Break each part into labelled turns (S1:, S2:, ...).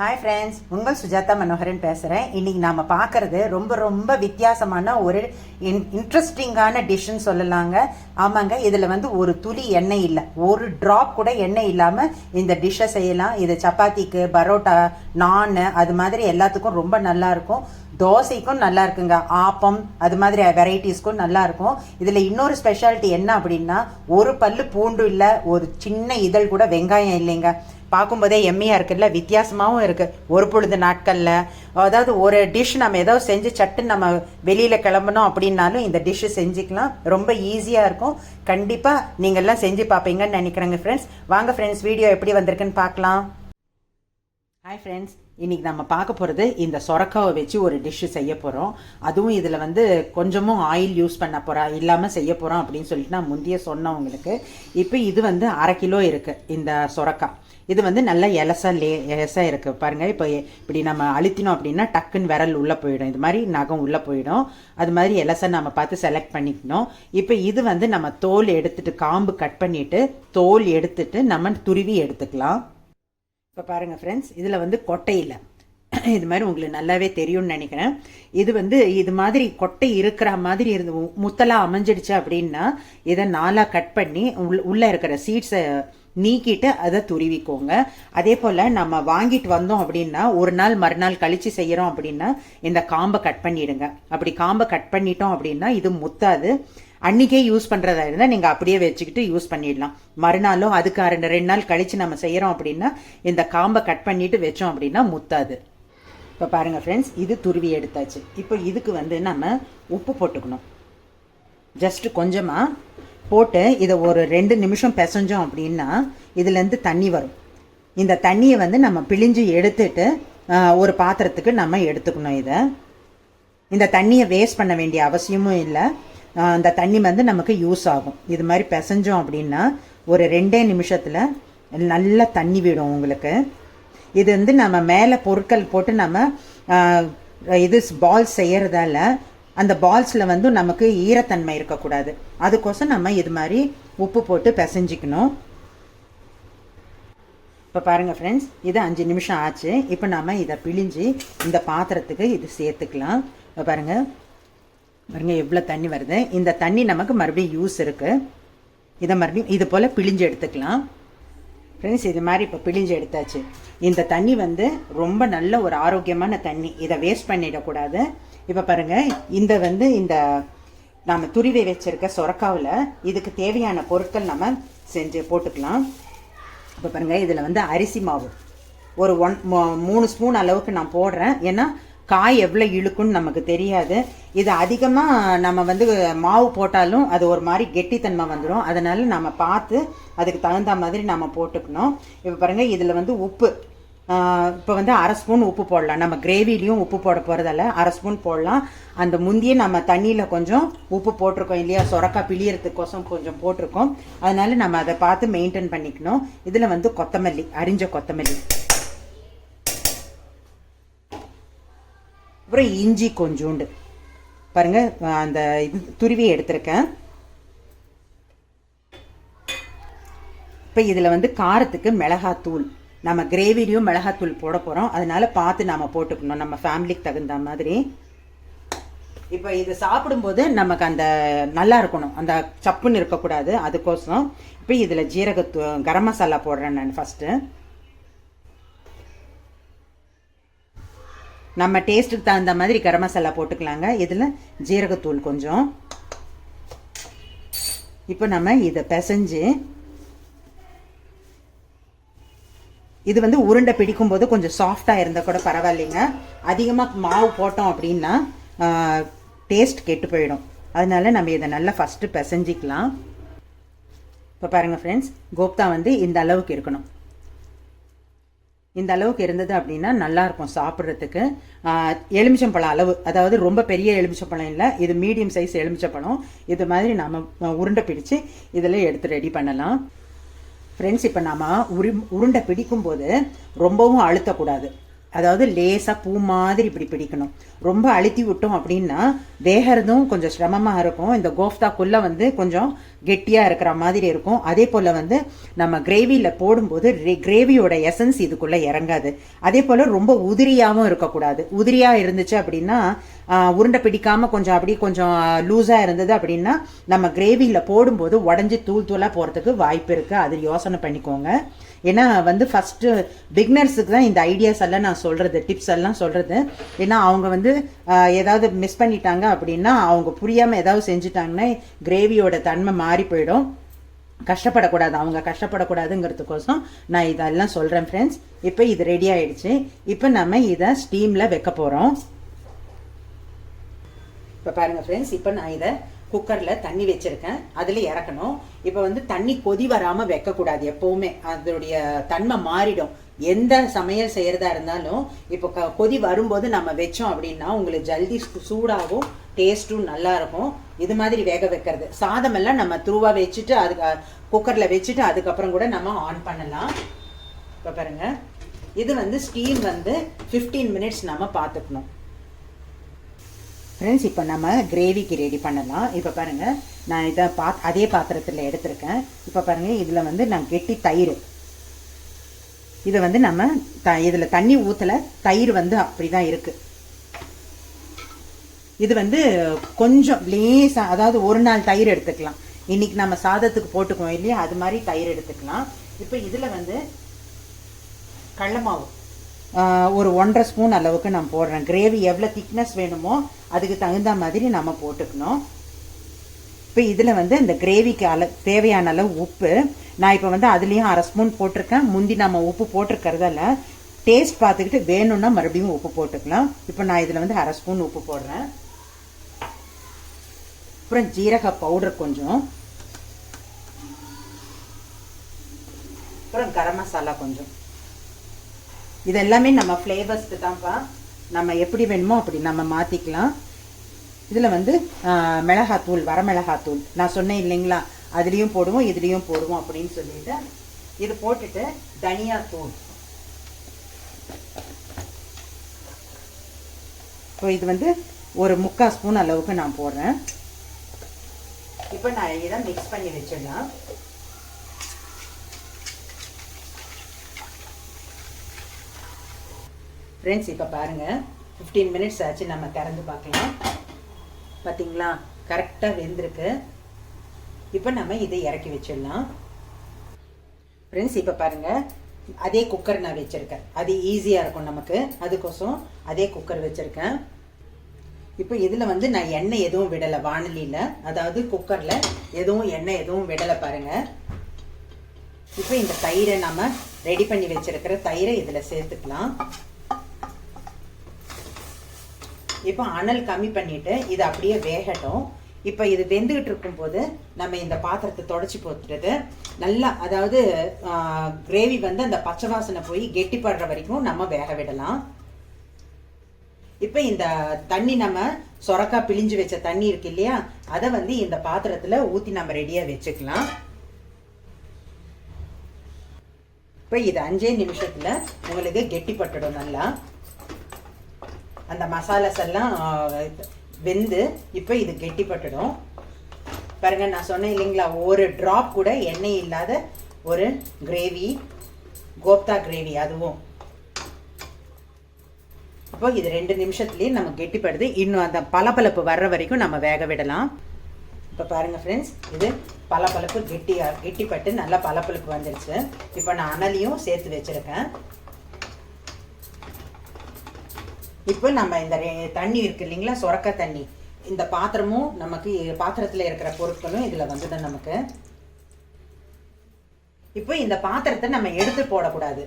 S1: Hi friends உங்கள் சுஜாதா மனோகரன் பேசுகிறேன் இன்றைக்கி நாம் பார்க்குறது ரொம்ப ரொம்ப வித்தியாசமான ஒரு இன் இன்ட்ரெஸ்டிங்கான டிஷ்ஷுன்னு சொல்லலாங்க. ஆமாங்க இதில் வந்து ஒரு துளி எண்ணெய் இல்லை. ஒரு ட்ராப் கூட எண்ணெய் இல்லாமல் இந்த டிஷ்ஷை செய்யலாம். இது சப்பாத்திக்கு பரோட்டா நான் அது மாதிரி எல்லாத்துக்கும் ரொம்ப நல்லாயிருக்கும் தோசைக்கும் நல்லா இருக்குங்க. ஆப்பம் அது மாதிரி வெரைட்டிஸ்க்கும் நல்லா இருக்கும். இதில் இன்னொரு ஸ்பெஷாலிட்டி என்ன அப்படின்னா ஒரு பல்லு பூண்டு இல்லை ஒரு சின்ன இதழ் கூட வெங்காயம் இல்லைங்க. பார்க்கும்போதே எம்மியாக இருக்குல்ல வித்தியாசமாகவும் இருக்குது ஒரு பொழுது நாட்களில் அதாவது ஒரு டிஷ் நம்ம ஏதோ செஞ்சு சட்டுன்னு நம்ம வெளியில் கிளம்பணும் அப்படின்னாலும் இந்த டிஷ்ஷு செஞ்சுக்கலாம். ரொம்ப ஈஸியாக இருக்கும். கண்டிப்பாக நீங்கள்லாம் செஞ்சு பார்ப்பீங்கன்னு நினைக்கிறேங்க ஃப்ரெண்ட்ஸ் வாங்க ஃப்ரெண்ட்ஸ் வீடியோ எப்படி வந்திருக்குன்னு பார்க்கலாம். ஹாய் ஃப்ரெண்ட்ஸ் இன்றைக்கி நம்ம பார்க்க போகிறது இந்த சொரக்காவை வச்சு ஒரு டிஷ்ஷு செய்ய போகிறோம் அதுவும் இதில் வந்து கொஞ்சமும் ஆயில் யூஸ் பண்ண போகிறா இல்லாமல் செய்ய போகிறோம் அப்படின்னு சொல்லிட்டு நான் முந்தைய சொன்னேன் உங்களுக்கு இப்போ இது வந்து அரை கிலோ இருக்குது இந்த சொரக்காய் இது வந்து நல்லா எலசா லே எலசாக இருக்குது பாருங்கள் இப்போ இப்படி நம்ம அழுத்தினோம் அப்படின்னா டக்குன்னு விரல் உள்ளே போயிடும். இது மாதிரி நகம் உள்ளே போயிடும். அது மாதிரி எலசை நம்ம பார்த்து செலக்ட் பண்ணிக்கணும். இப்போ இது வந்து நம்ம தோல் எடுத்துட்டு காம்பு கட் பண்ணிவிட்டு தோல் எடுத்துட்டு நம்ம துருவி எடுத்துக்கலாம். இப்போ பாருங்கள் ஃப்ரெண்ட்ஸ் இதில் வந்து கொட்டை இல்லை. இது மாதிரி உங்களுக்கு நல்லாவே தெரியும்னு நினைக்கிறேன். இது வந்து இது மாதிரி கொட்டை இருக்கிற மாதிரி இருந்து முத்தலாக அமைஞ்சிடுச்சு அப்படின்னா இதை நாலாக கட் பண்ணி உள் உள்ளே இருக்கிற சீட்ஸை நீக்கிட்டு அதை துருவிக்கோங்க. அதே போல் நம்ம வாங்கிட்டு வந்தோம் அப்படின்னா ஒரு நாள் மறுநாள் கழித்து செய்கிறோம் அப்படின்னா இந்த காம்பை கட் பண்ணிடுங்க. அப்படி காம்பை கட் பண்ணிட்டோம் அப்படின்னா இது முத்தாது. அன்றைக்கே யூஸ் பண்ணுறதா இருந்தால் நீங்கள் அப்படியே வச்சுக்கிட்டு யூஸ் பண்ணிடலாம். மறுநாளும் அதுக்கு ரெண்டு ரெண்டு நாள் கழித்து நம்ம செய்கிறோம் அப்படின்னா இந்த காம்பை கட் பண்ணிவிட்டு வச்சோம் அப்படின்னா முத்தாது. இப்போ பாருங்கள் ஃப்ரெண்ட்ஸ் இது துருவி எடுத்தாச்சு. இப்போ இதுக்கு வந்து நம்ம உப்பு போட்டுக்கணும். ஜஸ்ட் கொஞ்சமாக போட்டு இதை ஒரு ரெண்டு நிமிஷம் பிசைஞ்சோம் அப்படின்னா இதுலேருந்து தண்ணி வரும். இந்த தண்ணியை வந்து நம்ம பிழிஞ்சு எடுத்துட்டு ஒரு பாத்திரத்துக்கு நம்ம எடுத்துக்கணும் இதை. இந்த தண்ணியை வேஸ்ட் பண்ண வேண்டிய அவசியமும் இல்லை. அந்த தண்ணி வந்து நமக்கு யூஸ் ஆகும். இது மாதிரி பிசைஞ்சோம் அப்படின்னா ஒரு ரெண்டே நிமிஷத்தில் நல்ல தண்ணி விடும் உங்களுக்கு. இது வந்து நம்ம மேலே பொருட்கள் போட்டு நம்ம இது பால்ஸ் செய்கிறதால அந்த பால்ஸில் வந்து நமக்கு ஈரத்தன்மை இருக்கக்கூடாது. அதுக்கோசம் நம்ம இது மாதிரி உப்பு போட்டு பிசைஞ்சிக்கணும். இப்போ பாருங்கள் ஃப்ரெண்ட்ஸ் இது அஞ்சு நிமிஷம் ஆச்சு. இப்போ நாம் இதை பிழிஞ்சு இந்த பாத்திரத்துக்கு இது சேர்த்துக்கலாம். இப்போ பாருங்கள் பாருங்கள் எவ்வளோ தண்ணி வருது. இந்த தண்ணி நமக்கு மறுபடியும் யூஸ் இருக்குது இதை மறுபடியும் இது போல் பிழிஞ்சு எடுத்துக்கலாம். ஃப்ரெண்ட்ஸ் இது மாதிரி இப்போ பிழிஞ்சு எடுத்தாச்சு. இந்த தண்ணி வந்து ரொம்ப நல்ல ஒரு ஆரோக்கியமான தண்ணி. இதை வேஸ்ட் பண்ணிடக்கூடாது. இப்போ பாருங்கள் இந்த வந்து இந்த நாம் துருவி வச்சிருக்க சொரக்காவில் இதுக்கு தேவையான பொருட்கள் நம்ம செஞ்சு போட்டுக்கலாம். இப்போ பாருங்கள் இதில் வந்து அரிசி மாவு. ஒரு ஒன் மூணு ஸ்பூன் அளவுக்கு நான் போடுறேன். ஏன்னா காய் எவ்வளோ இழுக்குன்னு நமக்கு தெரியாது. இது அதிகமாக நம்ம வந்து மாவு போட்டாலும் அது ஒரு மாதிரி கெட்டித்தன்மை வந்துடும் அதனால் நம்ம பார்த்து அதுக்கு தகுந்த மாதிரி நம்ம போட்டுக்கணும். இப்போ பாருங்கள் இதில் வந்து உப்பு. இப்போ வந்து அரை ஸ்பூன் உப்பு போடலாம். நம்ம கிரேவிலையும் உப்பு போட போகிறதால அரை ஸ்பூன் போடலாம். அந்த முந்தைய நம்ம தண்ணியில் கொஞ்சம் உப்பு போட்டிருக்கோம் இல்லையா? சொரக்காய் பிழியறதுக்கோசம் கொஞ்சம் போட்டிருக்கோம். அதனால நம்ம அதை பார்த்து மெயின்டைன் பண்ணிக்கணும். இதில் வந்து கொத்தமல்லி அரிஞ்ச கொத்தமல்லி. அப்புறம் இஞ்சி கொஞ்சோண்டு. பாருங்கள் அந்த இது துருவி எடுத்திருக்கேன். இப்போ இதில் வந்து காரத்துக்கு மிளகாத்தூள். நம்ம கிரேவிலையும் மிளகாத்தூள் போட போகிறோம் அதனால் பார்த்து நாம் போட்டுக்கணும். நம்ம ஃபேமிலிக்கு தகுந்த மாதிரி. இப்போ இது சாப்பிடும்போது நமக்கு அந்த நல்லா இருக்கணும். அந்த சப்புன்னு இருக்கக்கூடாது. அதுக்கோசம் இப்போ இதில் ஜீரகத்தூ கரம் மசாலா போடுறேன் நான் ஃபஸ்ட்டு நம்ம டேஸ்ட்டுக்கு தகுந்த மாதிரி கரம் மசாலா போட்டுக்கலாங்க. இதில் ஜீரகத்தூள் கொஞ்சம். இப்போ நம்ம இதை பிசைஞ்சு இது வந்து உருண்டை பிடிக்கும் போது கொஞ்சம் சாஃப்டாக இருந்தால் கூட பரவாயில்லைங்க. அதிகமாக மாவு போட்டோம் அப்படின்னா டேஸ்ட் கெட்டு போயிடும். அதனால நம்ம இதை நல்லா ஃபஸ்ட்டு பிசைஞ்சிக்கலாம். இப்போ பாருங்கள் ஃப்ரெண்ட்ஸ் கோப்தா வந்து இந்த அளவுக்கு இருக்கணும். இந்த அளவுக்கு இருந்தது அப்படின்னா நல்லாயிருக்கும் சாப்பிட்றதுக்கு. எலுமிச்சம்பழம் அளவு. அதாவது ரொம்ப பெரிய எலுமிச்சம்பழம் இல்லை இது மீடியம் சைஸ் எலுமிச்சம்பழம் இது மாதிரி நம்ம உருண்டை பிடிச்சு இதில் எடுத்து ரெடி பண்ணலாம். ஃப்ரெண்ட்ஸ் இப்போ நாம் உரு உருண்டை பிடிக்கும்போது ரொம்பவும் அழுத்தக்கூடாது. அதாவது லேசாக பூ மாதிரி இப்படி பிடிக்கணும். ரொம்ப அழுத்தி விட்டோம் அப்படின்னா வேகிறதும் கொஞ்சம் சிரமமாக இருக்கும். இந்த கோஃப்தாக்குள்ளே வந்து கொஞ்சம் கெட்டியாக இருக்கிற மாதிரி இருக்கும். அதே போல் வந்து நம்ம கிரேவியில் போடும்போது கிரேவியோட எசன்ஸ் இதுக்குள்ளே இறங்காது. அதே போல் ரொம்ப உதிரியாகவும் இருக்கக்கூடாது. உதிரியாக இருந்துச்சு அப்படின்னா உருண்டை பிடிக்காமல் கொஞ்சம் அப்படி கொஞ்சம் லூஸாக இருந்தது அப்படின்னா நம்ம கிரேவியில் போடும்போது உடஞ்சி தூள் தூளாக போகிறதுக்கு வாய்ப்பு இருக்குது அது யோசனை பண்ணிக்கோங்க. ஏன்னா வந்து ஃபஸ்ட்டு பிக்னர்ஸுக்கு தான் இந்த ஐடியாஸ் எல்லாம் நான் சொல்கிறது டிப்ஸ் எல்லாம் சொல்கிறது ஏன்னா அவங்க வந்து ஏதாவது மிஸ் பண்ணிட்டாங்க அப்படின்னா அவங்க புரியாமல் ஏதாவது செஞ்சுட்டாங்கன்னா கிரேவியோட தன்மை மாறி போயிடும். கஷ்டப்படக்கூடாது அவங்க கஷ்டப்படக்கூடாதுங்கிறதுக்கோசம் நான் இதெல்லாம் சொல்கிறேன் ஃப்ரெண்ட்ஸ் இப்போ இது ரெடி ஆயிடுச்சு. இப்போ நம்ம இதை ஸ்டீமில் வைக்க போகிறோம் இப்போ பாருங்கள் ஃப்ரெண்ட்ஸ் இப்போ நான் இதை குக்கரில் தண்ணி வச்சுருக்கேன். அதில் இறக்கணும். இப்போ வந்து தண்ணி கொதி வராமல் வைக்கக்கூடாது எப்போவுமே. அதோடைய தன்மை மாறிடும். எந்த சமையல் செய்கிறதா இருந்தாலும் இப்போ க கொதி வரும்போது நம்ம வச்சோம் அப்படின்னா உங்களுக்கு ஜல்தி சூடாகவும் டேஸ்ட்டும் நல்லாயிருக்கும். இது மாதிரி வேக வைக்கிறது. சாதமெல்லாம் நம்ம த்ரூவாக வச்சுட்டு அதுக்கு குக்கரில் வச்சுட்டு அதுக்கப்புறம் கூட நம்ம ஆன் பண்ணலாம். இப்போ பாருங்கள் இது வந்து ஸ்டீம் வந்து ஃபிஃப்டீன் மினிட்ஸ் நம்ம பார்த்துக்கணும். ஃப்ரெண்ட்ஸ் இப்போ நம்ம கிரேவிக்கு ரெடி பண்ணலாம். இப்போ பாருங்கள் நான் இதை பா அதே பாத்திரத்தில் எடுத்திருக்கேன். இப்போ பாருங்கள் இதில் வந்து நான் கெட்டி தயிர். இதை வந்து நம்ம த இதில் தண்ணி ஊற்றலை தயிர் வந்து அப்படி தான் இருக்குது இது வந்து கொஞ்சம் லேசாக அதாவது ஒரு நாள் தயிர் எடுத்துக்கலாம். இன்றைக்கி நம்ம சாதத்துக்கு போட்டுக்குவோம் இல்லையா? அது மாதிரி தயிர் எடுத்துக்கலாம். இப்போ இதில் வந்து கடலமாவு ஒரு ஒன்றரை ஸ்பூன் அளவுக்கு நான் போடுறேன். கிரேவி எவ்வளோ திக்னஸ் வேணுமோ அதுக்கு தகுந்த மாதிரி நம்ம போட்டுக்கணும். இப்போ இதில் வந்து இந்த கிரேவிக்கு அள தேவையான அளவு உப்பு. நான் இப்போ வந்து அதுலேயும் அரை ஸ்பூன் போட்டிருக்கேன். முந்தி நம்ம உப்பு போட்டிருக்கிறதால டேஸ்ட் பார்த்துக்கிட்டு வேணும்னா மறுபடியும் உப்பு போட்டுக்கலாம். இப்போ நான் இதில் வந்து அரை ஸ்பூன் உப்பு போடுறேன். அப்புறம் ஜீரக பவுடர் கொஞ்சம். அப்புறம் கரம் மசாலா கொஞ்சம். இதெல்லாமே நம்ம ஃப்ளேவர்ஸ்க்கு தான்ப்பா. நம்ம எப்படி வேணுமோ அப்படி நம்ம மாற்றிக்கலாம் இதில் வந்து மிளகாத்தூள் வரமிளகாத்தூள். நான் சொன்னேன் இல்லைங்களா? அதுலேயும் போடுவோம் இதுலேயும் போடுவோம் அப்படின்னு சொல்லிட்டு இது போட்டுட்டு தனியாத்தூள் இப்போ இது வந்து ஒரு முக்கால் ஸ்பூன் அளவுக்கு நான் போடுறேன். இப்போ நான் இதை மிக்ஸ் பண்ணி வச்சிடலாம். ஃப்ரெண்ட்ஸ் இப்போ பாருங்கள் ஃபிஃப்டீன் மினிட்ஸ் ஆச்சு நம்ம திறந்து பார்க்கலாம். பார்த்தீங்களா கரெக்டாக வெந்திருக்கு. இப்போ நம்ம இதை இறக்கி வச்சிடலாம். ஃப்ரெண்ட்ஸ் இப்போ பாருங்கள் அதே குக்கர் நான் வச்சுருக்கேன். அது ஈஸியாக இருக்கும் நமக்கு. அதுக்கோசம் அதே குக்கர் வச்சுருக்கேன். இப்போ இதில் வந்து நான் எண்ணெய் எதுவும் விடலை வானலியில். அதாவது குக்கரில் எதுவும் எண்ணெய் எதுவும் விடலை பாருங்கள் இப்போ இந்த தயிரை நம்ம ரெடி பண்ணி வச்சுருக்கிற தயிரை இதில் சேர்த்துக்கலாம். இப்போ அனல் கம்மி பண்ணிட்டு இது அப்படியே வேகட்டும். இப்போ இது வெந்துகிட்டு இருக்கும்போது நம்ம இந்த பாத்திரத்தை தொடச்சி போட்டுட்டு நல்லா அதாவது கிரேவி வந்து அந்த பச்சை வாசனை போய் கெட்டிப்படுற வரைக்கும் நம்ம வேக விடலாம். இப்போ இந்த தண்ணி நம்ம சொரக்கா பிழிஞ்சு வச்ச தண்ணி இருக்கு இல்லையா அதை வந்து இந்த பாத்திரத்தில் ஊற்றி நம்ம ரெடியாக வச்சுக்கலாம். இப்போ இது அஞ்சே நிமிஷத்தில் உங்களுக்கு கெட்டிப்பட்டுடும் நல்லா. அந்த மசாலாஸ் எல்லாம் வெந்து இப்போ இது கெட்டிப்பட்டுடும். பாருங்க நான் சொன்னேன் இல்லைங்களா ஒரு ட்ராப் கூட எண்ணெய் இல்லாத ஒரு கிரேவி கோப்தா கிரேவி அதுவும். இப்போ இது ரெண்டு நிமிஷத்துலேயே நம்ம கெட்டிப்படுது. இன்னும் அந்த பளபளப்பு வர்ற வரைக்கும் நம்ம வேக விடலாம். இப்போ பாருங்கள் ஃப்ரெண்ட்ஸ் இது பளபளப்பு கெட்டியாக கெட்டிப்பட்டு நல்லா பளபளப்பு வந்துருச்சு. இப்போ நான் அனலையும் சேர்த்து வச்சுருக்கேன். இப்போ நம்ம இந்த தண்ணி இருக்கு இல்லைங்களா? சுரக்க தண்ணி. இந்த பாத்திரமும் நமக்கு பாத்திரத்தில் இருக்கிற பொருட்களும் இதில் வந்துடும் நமக்கு. இப்போ இந்த பாத்திரத்தை நம்ம எடுத்து போடக்கூடாது.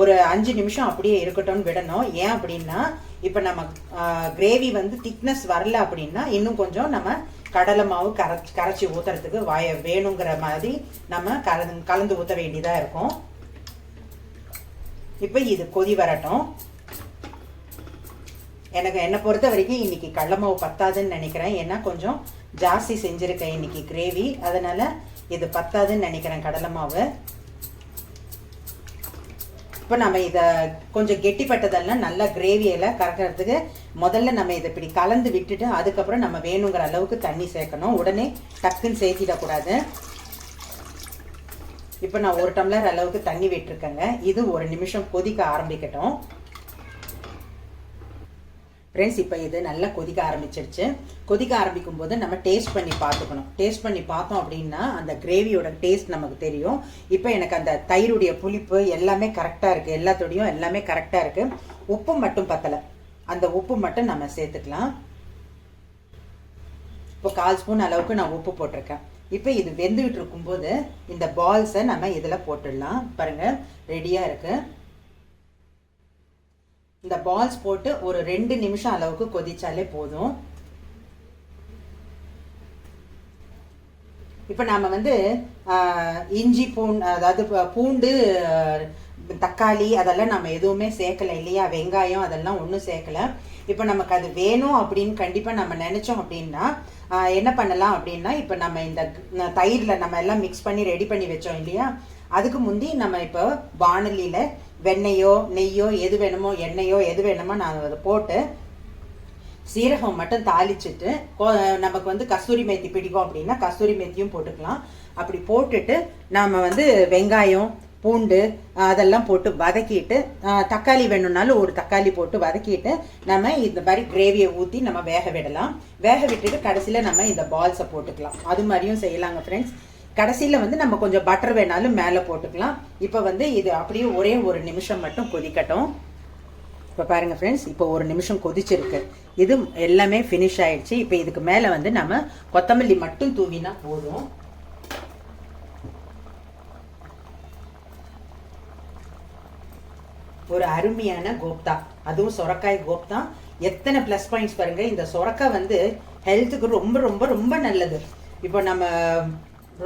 S1: ஒரு அஞ்சு நிமிஷம் அப்படியே இருக்கட்டும்னு விடணும். ஏன் அப்படின்னா இப்போ நம்ம கிரேவி வந்து திக்னஸ் வரல அப்படின்னா இன்னும் கொஞ்சம் நம்ம கடலை மாவு கரைச்சி கரைச்சி ஊற்றுறதுக்கு வாய வேணுங்கிற மாதிரி நம்ம கலந்து கலந்து ஊற்ற வேண்டியதாக இருக்கும். இப்போ இது கொதி வரட்டும். எனக்கு என்னை பொறுத்த வரைக்கும் இன்னைக்கு கடலமாவு பத்தாதுன்னு நினைக்கிறேன். ஏன்னா கொஞ்சம் ஜாஸ்தி செஞ்சுருக்கேன் இன்னைக்கு கிரேவி. அதனால் இது பத்தாதுன்னு நினைக்கிறேன் கடலை மாவு. இப்போ நம்ம இதை கொஞ்சம் கெட்டிப்பட்டதெல்லாம் நல்லா கிரேவியில் கறக்கிறதுக்கு முதல்ல நம்ம இதை இப்படி கலந்து விட்டுட்டு அதுக்கப்புறம் நம்ம வேணுங்கிற அளவுக்கு தண்ணி சேர்க்கணும். உடனே டக்குன்னு சேர்த்திடக்கூடாது. இப்போ நான் ஒரு டம்ளர் அளவுக்கு தண்ணி விட்டுருக்கேங்க. இது ஒரு நிமிஷம் கொதிக்க ஆரம்பிக்கட்டும். ஃப்ரெண்ட்ஸ் இப்போ இது நல்லா கொதிக்க ஆரம்பிச்சிருச்சு. கொதிக்க ஆரம்பிக்கும் போது நம்ம டேஸ்ட் பண்ணி பார்த்துக்கணும். டேஸ்ட் பண்ணி பார்த்தோம் அப்படின்னா அந்த கிரேவியோட டேஸ்ட் நமக்கு தெரியும். இப்போ எனக்கு அந்த தயிருடைய புளிப்பு எல்லாமே கரெக்டாக இருக்குது எல்லாத்தோடையும் எல்லாமே கரெக்டாக இருக்குது உப்பு மட்டும் பத்தலை. அந்த உப்பு மட்டும் நம்ம சேர்த்துக்கலாம். இப்போ கால் ஸ்பூன் அளவுக்கு நான் உப்பு போட்டிருக்கேன். இப்போ இது வெந்துகிட்டு இருக்கும்போது இந்த பால்ஸை நம்ம இதில் போட்டுடலாம். பாருங்கள் ரெடியாக இருக்குது இந்த பால்ஸ் போட்டு ஒரு ரெண்டு நிமிஷம் அளவுக்கு கொதிச்சாலே போதும். இப்போ நாம் வந்து இஞ்சி பூண்டு அதாவது பூண்டு தக்காளி அதெல்லாம் நம்ம எதுவுமே சேர்க்கல இல்லையா? வெங்காயம் அதெல்லாம் ஒன்றும் சேர்க்கல. இப்போ நமக்கு அது வேணும் அப்படின்னு கண்டிப்பாக நம்ம நினச்சோம் அப்படின்னா என்ன பண்ணலாம் அப்படின்னா இப்போ நம்ம இந்த தயிரில் நம்ம எல்லாம் மிக்ஸ் பண்ணி ரெடி பண்ணி வச்சோம் இல்லையா? அதுக்கு முந்தி நம்ம இப்போ வானலியில் வெண்ணெயோ நெய்யோ எது வேணுமோ எண்ணெயோ எது வேணுமோ நான் அதை போட்டு சீரகம் மட்டும் தாளிச்சிட்டு நமக்கு வந்து கஸ்தூரி மேத்தி பிடிக்கும் அப்படின்னா கஸ்தூரி மேத்தியும் போட்டுக்கலாம். அப்படி போட்டுட்டு நாம் வந்து வெங்காயம் பூண்டு அதெல்லாம் போட்டு வதக்கிட்டு தக்காளி வேணும்னாலும் ஒரு தக்காளி போட்டு வதக்கிட்டு நம்ம இந்த மாதிரி கிரேவியை ஊற்றி நம்ம வேக விடலாம். வேக விட்டுட்டு கடைசியில் நம்ம இந்த பால்ஸை போட்டுக்கலாம். அது மாதிரியும் செய்யலாங்க ஃப்ரெண்ட்ஸ் கடைசியில் வந்து நம்ம கொஞ்சம் பட்டர் வேணாலும் மேலே போட்டுக்கலாம். இப்போ வந்து இது அப்படியே ஒரே ஒரு நிமிஷம் மட்டும் கொதிக்கட்டும். இப்போ பாருங்கள் ஃப்ரெண்ட்ஸ் இப்போ ஒரு நிமிஷம் கொதிச்சிருக்கு. இது எல்லாமே ஃபினிஷ் ஆயிடுச்சு. இப்போ இதுக்கு மேலே வந்து நம்ம கொத்தமல்லி மட்டும் தூவினா போதும். ஒரு அருமையான கோப்தா. அதுவும் சொரக்காய் கோப்தா. எத்தனை ப்ளஸ் பாயிண்ட்ஸ் பாருங்க. இந்த சொரக்காய் வந்து ஹெல்த்துக்கு ரொம்ப ரொம்ப ரொம்ப நல்லது. இப்போ நம்ம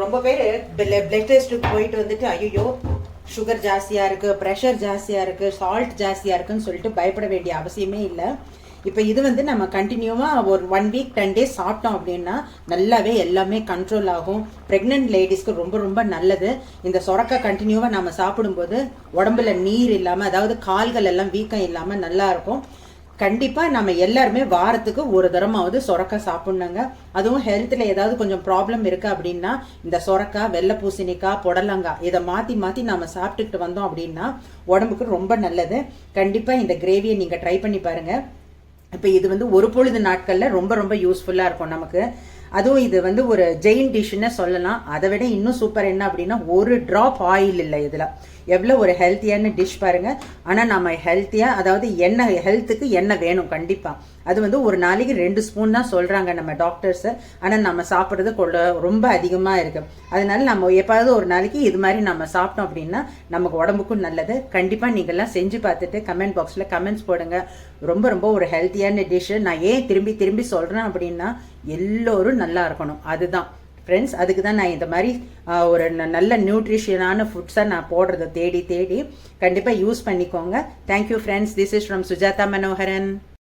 S1: ரொம்ப பேர் பிளட் டெஸ்ட்டுக்கு போயிட்டு வந்துட்டு ஐயோ சுகர் ஜாஸ்தியாக இருக்குது ப்ரெஷர் ஜாஸ்தியாக இருக்குது சால்ட் ஜாஸ்தியாக இருக்குன்னு சொல்லிட்டு பயப்பட வேண்டிய அவசியமே இல்லை. இப்போ இது வந்து நம்ம கண்டினியூவாக ஒரு ஒன் வீக் டென் டேஸ் சாப்பிட்டோம் அப்படின்னா நல்லாவே எல்லாமே கண்ட்ரோல் ஆகும். ப்ரெக்னென்ட் லேடிஸ்க்கு ரொம்ப ரொம்ப நல்லது. இந்த சொரக்கா கண்டினியூவாக நம்ம சாப்பிடும்போது உடம்புல நீர் இல்லாமல் அதாவது கால்கள் எல்லாம் வீக்கம் இல்லாமல் நல்லாயிருக்கும் கண்டிப்பாக நம்ம எல்லாருமே வாரத்துக்கு ஒரு தரமாவது சொரக்கா சாப்பிட்ணுங்க. அதுவும் ஹெல்த்தில் ஏதாவது கொஞ்சம் ப்ராப்ளம் இருக்கு அப்படின்னா இந்த சொரக்காய் வெள்ளை பூசணிக்காய் புடலங்காய் இதை மாற்றி மாற்றி நம்ம சாப்பிட்டுக்கிட்டு வந்தோம் அப்படின்னா உடம்புக்கு ரொம்ப நல்லது. கண்டிப்பாக இந்த கிரேவியை நீங்கள் ட்ரை பண்ணி பாருங்கள் இப்போ இது வந்து ஒரு பொழுது நாட்களில் ரொம்ப ரொம்ப யூஸ்ஃபுல்லாக இருக்கும் நமக்கு. அதுவும் இது வந்து ஒரு ஜெயின் டிஷ்ஷுன்னு சொல்லலாம். அதை விட இன்னும் சூப்பர் என்ன அப்படின்னா ஒரு ட்ராப் ஆயில் இல்லை இதில். எவ்வளோ ஒரு ஹெல்த்தியான டிஷ் பாருங்கள் ஆனால் நம்ம ஹெல்த்தியாக அதாவது எண்ணெய் ஹெல்த்துக்கு எண்ணெய் வேணும்? கண்டிப்பாக அது வந்து ஒரு நாளைக்கு ரெண்டு ஸ்பூன் தான் சொல்கிறாங்க நம்ம டாக்டர்ஸு ஆனால் நம்ம சாப்பிட்றது கொள்ள ரொம்ப அதிகமாக இருக்குது அதனால நம்ம எப்பாவது ஒரு நாளைக்கு இது மாதிரி நம்ம சாப்பிட்டோம் அப்படின்னா நமக்கு உடம்புக்கும் நல்லது. கண்டிப்பாக நீங்கள்லாம் செஞ்சு பார்த்துட்டு கமெண்ட் பாக்ஸில் கமெண்ட்ஸ் போடுங்க. ரொம்ப ரொம்ப ஒரு ஹெல்த்தியான டிஷ்ஷு நான் ஏன் திரும்பி திரும்பி சொல்கிறேன் அப்படின்னா எல்லோரும் நல்லா இருக்கணும். அதுதான். ஃப்ரெண்ட்ஸ் அதுக்கு தான் நான் இந்த மாதிரி ஒரு நல்ல நியூட்ரிஷியனான ஃபுட்ஸை நான் போடுறத தேடி தேடி கண்டிப்பாக யூஸ் பண்ணிக்கோங்க. Thank you friends this is from Sujatha Manoharan